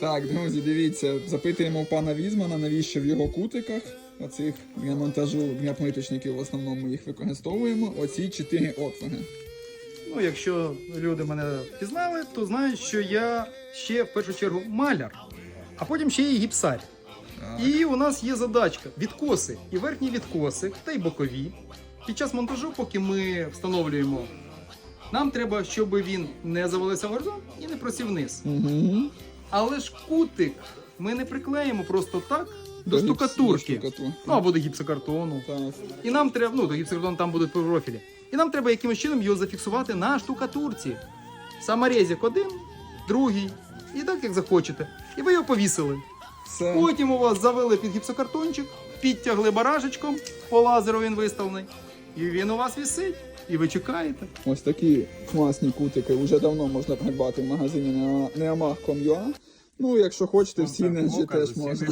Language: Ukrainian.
Так, друзі, дивіться, запитуємо у пана Візмана, навіщо в його кутиках, оцих для монтажу для плиточників в основному їх використовуємо. Оці чотири отвори. Ну, якщо люди мене пізнали, то знають, що я ще в першу чергу маляр, а потім ще і гіпсар. І у нас є задачка відкоси, і верхні відкоси, та й бокові. Під час монтажу, поки ми встановлюємо, нам треба, щоб він не завалився в горизонт і не просів вниз. Угу. Але ж кутик ми не приклеїмо просто так до, штукатурки. Ну або до гіпсокартону. Так. І нам треба, ну, до гіпсокартону там будуть профілі. І нам треба якимось чином його зафіксувати на штукатурці. Саморезик один, другий. І так, як захочете. І ви його повісили. Все. Потім у вас завели під гіпсокартончик, підтягли баражечком, по лазеру він виставлений. І він у вас висить. І ви чекаєте. Ось такі класні кутики вже давно можна придбати в магазині Neomag.com.ua. Ну, якщо хочете, всі не теж можна.